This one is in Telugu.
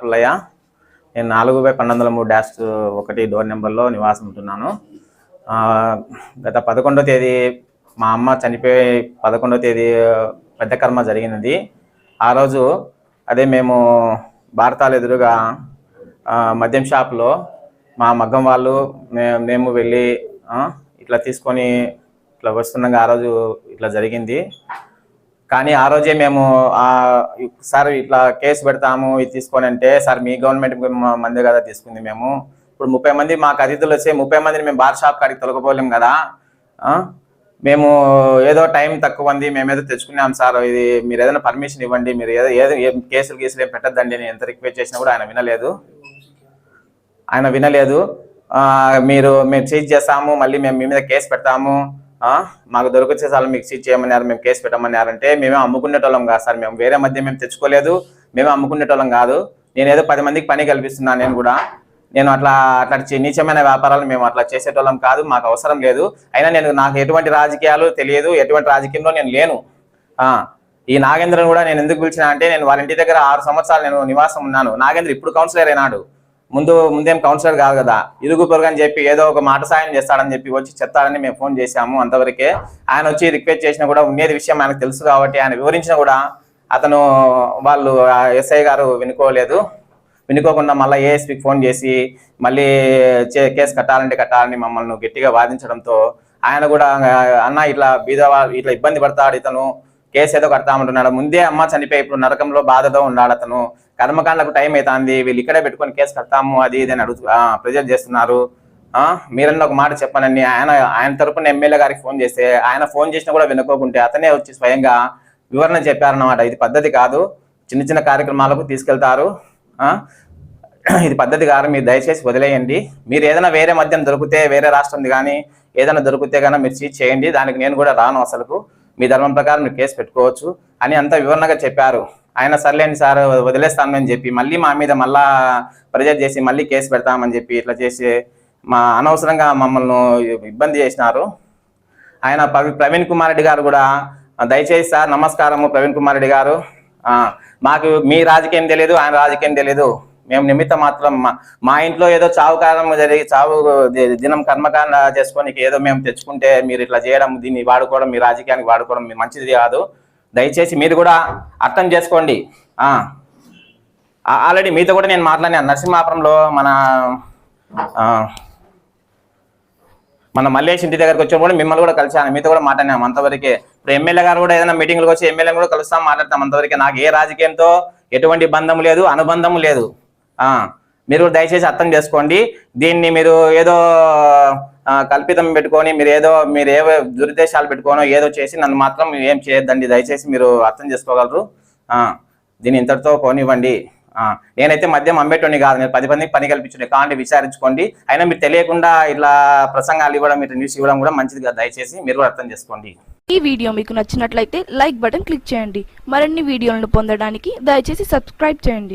పుల్లయ్య నేను నాలుగు బై పన్నెండు వందల మూడు డాష్ ఒకటి డోర్ నెంబర్లో నివాసం ఉంటున్నాను. గత పదకొండో తేదీ మా అమ్మ చనిపోయి పదకొండో తేదీ పెద్ద కర్మ జరిగినది. ఆ రోజు అదే మేము భారతాలు ఎదురుగా మద్యం షాప్లో మా మగ్గం వాళ్ళు మేము వెళ్ళి ఇట్లా తీసుకొని ఇట్లా వస్తుండగా ఆ రోజు ఇట్లా జరిగింది. కానీ ఆ రోజే మేము సార్ ఇట్లా కేసు పెడతాము ఇది తీసుకొని అంటే సార్ మీ గవర్నమెంట్ మంది కదా తీసుకుంది మేము. ఇప్పుడు ముప్పై మంది మాకు అతిథులు వచ్చి ముప్పై మందిని మేము బార్ షాప్ కాడికి తొలగపోలేం కదా. మేము ఏదో టైం తక్కువ ఉంది మేము ఏదో తెచ్చుకున్నాం సార్ ఇది మీరు ఏదైనా పర్మిషన్ ఇవ్వండి మీరు ఏదో ఏదో ఏం కేసులు గీసులు ఏం పెట్టద్దండి నేను ఎంత రిక్వెస్ట్ చేసినా కూడా ఆయన వినలేదు. ఆయన వినలేదు. మీరు మేము సీజ్ చేస్తాము మళ్ళీ మేము మీ మీద కేసు పెడతాము. మాకు దొరికొచ్చే సార్లు మీకు సీజ్ చేయమన్నారు మేము కేసు పెట్టమన్నారంటే మేమే అమ్ముకునేటోళ్ళం కాదు సార్. మేము వేరే మధ్య మేము తెచ్చుకోలేదు మేమే అమ్ముకునేటోళ్ళం కాదు. నేను ఏదో పది మందికి పని కల్పిస్తున్నాను నేను కూడా. నేను అట్లా అట్లా నీచమైన వ్యాపారాలు మేము అట్లా చేసేటోళ్ళం కాదు మాకు అవసరం లేదు. అయినా నేను నాకు ఎటువంటి రాజకీయాలు తెలియదు ఎటువంటి రాజకీయంలో నేను లేను. ఆ, ఈ నాగేంద్రను కూడా నేను ఎందుకు పిలిచిన అంటే నేను వాళ్ళ ఇంటి దగ్గర ఆరు సంవత్సరాలు నేను నివాసం ఉన్నాను. నాగేంద్ర ఇప్పుడు కౌన్సిలర్ అయినాడు ముందు ముందేం కౌన్సిలర్ కాదు కదా. ఇరుగు పొరుగు అని చెప్పి ఏదో ఒక మాట సాయం చేస్తాడని చెప్పి వచ్చి చెప్తాడని మేము ఫోన్ చేశాము అంతవరకే. ఆయన వచ్చి రిక్వెస్ట్ చేసినా కూడా ఉండేది విషయం ఆయనకు తెలుసు కాబట్టి ఆయన వివరించినా కూడా అతను వాళ్ళు ఎస్ఐ గారు వినుకోలేదు. వినుకోకుండా మళ్ళీ ఏఎస్పీకి ఫోన్ చేసి మళ్ళీ చే- కేసు కట్టాలంటే కట్టాలని మమ్మల్ని గట్టిగా వాదించడంతో ఆయన కూడా అన్న ఇట్లా బీదవా ఇట్లా ఇబ్బంది పడతాడు ఇతను. కేసు ఏదో కడతామంటున్నాడు ముందే అమ్మ చనిపోయి ఇప్పుడు నరకంలో బాధతో ఉన్నాడు అతను. కర్మకాండకు టైం అవుతుంది. వీళ్ళు ఇక్కడే పెట్టుకొని కేసు కడతాము అది ఇది అని అడుగు ప్రజలు చేస్తున్నారు. మీరన్నా మీరన్న ఒక మాట చెప్పనండి ఆయన ఆయన తరపున ఎమ్మెల్యే గారికి ఫోన్ చేస్తే ఆయన ఫోన్ చేసినా కూడా వినుకోకుంటే అతనే వచ్చి స్వయంగా వివరణ చెప్పారన్నమాట. ఇది పద్ధతి కాదు. చిన్న చిన్న కార్యక్రమాలకు తీసుకెళ్తారు. ఇది పద్ధతి కాదు. మీరు దయచేసి వదిలేయండి. మీరు ఏదైనా వేరే మద్యం దొరికితే వేరే రాష్ట్రంది కానీ ఏదైనా దొరికితే కానీ మీరు సీజ్ చేయండి. దానికి నేను కూడా రాను అసలుకు. మీ ధర్మం ప్రకారం మీరు కేసు పెట్టుకోవచ్చు అని అంత వివరణగా చెప్పారు. ఆయన సర్లేండి సార్ వదిలేస్తామని చెప్పి మళ్ళీ మా మీద మళ్ళా ప్రెజర్ చేసి మళ్ళీ కేసు పెడతామని చెప్పి ఇట్లా చేసి మా అనవసరంగా మమ్మల్ని ఇబ్బంది చేసినారు. ఆయన ప్రవీ- ప్రవీణ్ కుమార్ రెడ్డి గారు కూడా దయచేసి సార్ నమస్కారము ప్రవీణ్ కుమార్ రెడ్డి గారు. మాకు మీ రాజకీయం తెలియదు ఆయన రాజకీయం తెలియదు మేము నిమిత్త మాత్రం మా- మా ఇంట్లో ఏదో చావు కారణం జరిగి చావు దినం కర్మకాండ చేసుకొని ఏదో మేము తెచ్చుకుంటే మీరు ఇట్లా చేయడం దీన్ని వాడుకోవడం మీ రాజకీయానికి వాడుకోవడం మంచిది కాదు. దయచేసి మీరు కూడా అర్థం చేసుకోండి. ఆల్రెడీ మీతో కూడా నేను మాట్లాడినాను నరసింహాపురంలో మన మన మల్లేష్ ఇంటి దగ్గరకు వచ్చినప్పుడు కూడా మిమ్మల్ని కూడా కలిసాను మీతో కూడా మాట్లాడినాం అంతవరకే. ఇప్పుడు ఎమ్మెల్యే గారు కూడా ఏదైనా మీటింగ్లకు వచ్చి ఎమ్మెల్యే కూడా కలుస్తాం మాట్లాడతాం అంతవరకే. నాకు ఏ రాజకీయంతో ఎటువంటి బంధం లేదు అనుబంధం లేదు. మీరు దయచేసి అర్థం చేసుకోండి. దీన్ని మీరు ఏదో కల్పితం పెట్టుకొని మీరు ఏదో మీరు ఏ దురుద్దేశాలు పెట్టుకోనో ఏదో చేసి నన్ను మాత్రం ఏం చేయొద్దండి. దయచేసి మీరు అర్థం చేసుకోగలరు. దీన్ని ఇంతటితో పోనివ్వండి. నేనైతే మద్యం అమ్మేటోని కాదు. నేను పది మందికి పని కల్పించుండే కావాలంటే విచారించుకోండి. అయినా మీరు తెలియకుండా ఇట్లా ప్రసంగాలు ఇవ్వడం ఇట్లా న్యూస్ ఇవ్వడం కూడా మంచిది కాదు. దయచేసి మీరు కూడా అర్థం చేసుకోండి. ఈ వీడియో మీకు నచ్చినట్లయితే లైక్ బటన్ క్లిక్ చేయండి. మరిన్ని వీడియోలను పొందడానికి దయచేసి సబ్స్క్రైబ్ చేయండి.